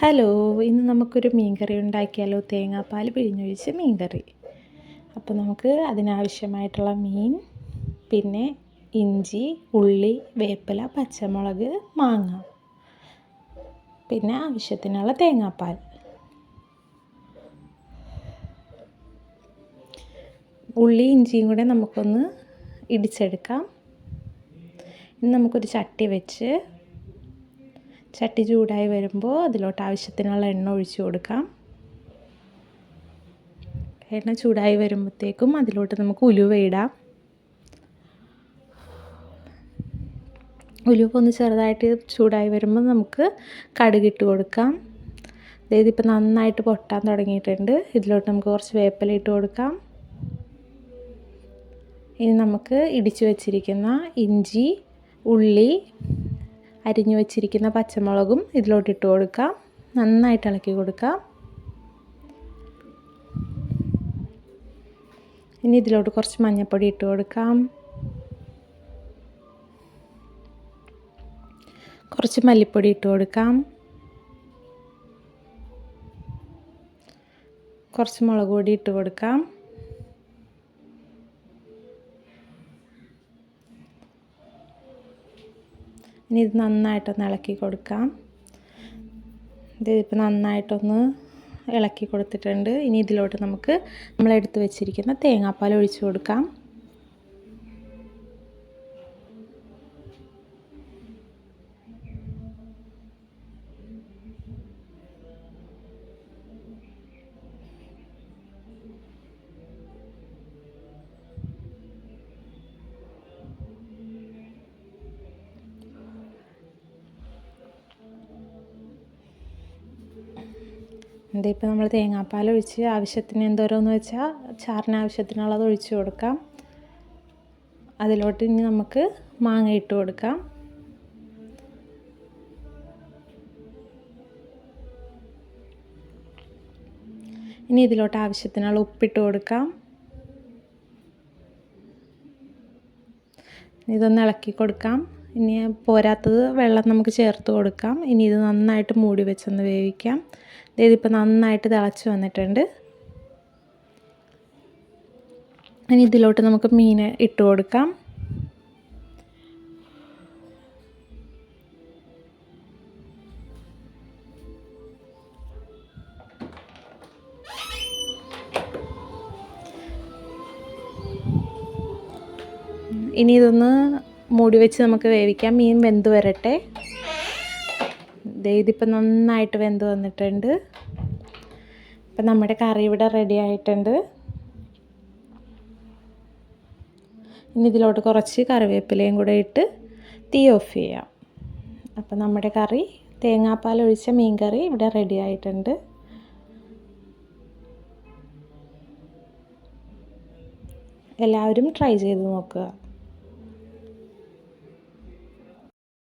Hello ഇന്ന് നമുക്കൊരു മീൻകറി ഉണ്ടാക്കിയാലോ? തേങ്ങാപ്പാൽ പിഴിഞ്ഞൊഴിച്ച് മീൻകറി. അപ്പോൾ നമുക്ക് അതിനാവശ്യമായിട്ടുള്ള മീൻ പിന്നെ ഇഞ്ചി ഉള്ളി വേപ്പില പച്ചമുളക് മാങ്ങ പിന്നെ ആവശ്യത്തിനുള്ള തേങ്ങാപ്പാൽ. ഉള്ളി ഇഞ്ചിയും കൂടെ നമുക്കൊന്ന് ഇടിച്ചെടുക്കാം. ഇനി നമുക്കൊരു ചട്ടി വെച്ച് ചട്ടി ചൂടായി വരുമ്പോൾ അതിലോട്ട് ആവശ്യത്തിനുള്ള എണ്ണ ഒഴിച്ചു കൊടുക്കാം. എണ്ണ ചൂടായി വരുമ്പോഴത്തേക്കും അതിലോട്ട് നമുക്ക് ഉലുവ ഇടാം. ഉലുവ ഒന്ന് ചെറുതായിട്ട് ചൂടായി വരുമ്പോൾ നമുക്ക് കടുകിട്ട് കൊടുക്കാം. അതായത് ഇപ്പോൾ നന്നായിട്ട് പൊട്ടാൻ തുടങ്ങിയിട്ടുണ്ട്. ഇതിലോട്ട് നമുക്ക് കുറച്ച് വേപ്പില ഇട്ട് കൊടുക്കാം. ഇനി നമുക്ക് ഇടിച്ചു വച്ചിരിക്കുന്ന ഇഞ്ചി ഉള്ളി അരിഞ്ഞു വെച്ചിരിക്കുന്ന പച്ചമുളകും ഇതിലോട്ട് ഇട്ട് കൊടുക്കാം. നന്നായിട്ട് ഇളക്കി കൊടുക്കാം. ഇനി ഇതിലോട്ട് കുറച്ച് മഞ്ഞൾപ്പൊടി ഇട്ട് കൊടുക്കാം. കുറച്ച് മല്ലിപ്പൊടി ഇട്ട് കൊടുക്കാം. കുറച്ച് മുളക് പൊടി ഇട്ട് കൊടുക്കാം. ഇനി ഇത് നന്നായിട്ടൊന്ന് ഇളക്കി കൊടുക്കാം. ഇതിപ്പോൾ നന്നായിട്ടൊന്ന് ഇളക്കി കൊടുത്തിട്ടുണ്ട്. ഇനി ഇതിലോട്ട് നമുക്ക് നമ്മൾ എടുത്തു വെച്ചിരിക്കുന്ന തേങ്ങാപ്പാൽ ഒഴിച്ചു കൊടുക്കാം. ഇതിപ്പോൾ നമ്മൾ തേങ്ങാപ്പാൽ ഒഴിച്ച് ആവശ്യത്തിന് എന്തോരോന്ന് വെച്ചാൽ ചാറിന് ആവശ്യത്തിനുള്ളത് ഒഴിച്ച് കൊടുക്കാം. അതിലോട്ട് ഇനി നമുക്ക് മാങ്ങ ഇട്ട് കൊടുക്കാം. ഇനി ഇതിലോട്ട് ആവശ്യത്തിനുള്ള ഉപ്പിട്ട് കൊടുക്കാം. ഇതൊന്ന് ഇളക്കി കൊടുക്കാം. ഇനി പോരാത്തത് വെള്ളം നമുക്ക് ചേർത്ത് കൊടുക്കാം. ഇനി ഇത് നന്നായിട്ട് മൂടി വെച്ചൊന്ന് വേവിക്കാം. ഇതിപ്പോൾ നന്നായിട്ട് തിളച്ച് വന്നിട്ടുണ്ട്. ഇനി ഇതിലോട്ട് നമുക്ക് മീൻ ഇട്ട് കൊടുക്കാം. ഇനി ഇതൊന്ന് മൂടി വെച്ച് നമുക്ക് വേവിക്കാം. മീൻ വെന്ത് വരട്ടെ. ഇതിപ്പോൾ നന്നായിട്ട് വെന്ത് വന്നിട്ടുണ്ട്. ഇപ്പം നമ്മുടെ കറി ഇവിടെ റെഡി ആയിട്ടുണ്ട്. ഇനി ഇതിലോട്ട് കുറച്ച് കറിവേപ്പിലയും കൂടെ ഇട്ട് തീ ഓഫ് ചെയ്യാം. അപ്പം നമ്മുടെ കറി തേങ്ങാപ്പാൽ ഒഴിച്ച മീൻ കറി ഇവിടെ റെഡി ആയിട്ടുണ്ട്. എല്ലാവരും ട്രൈ ചെയ്ത് നോക്കുക.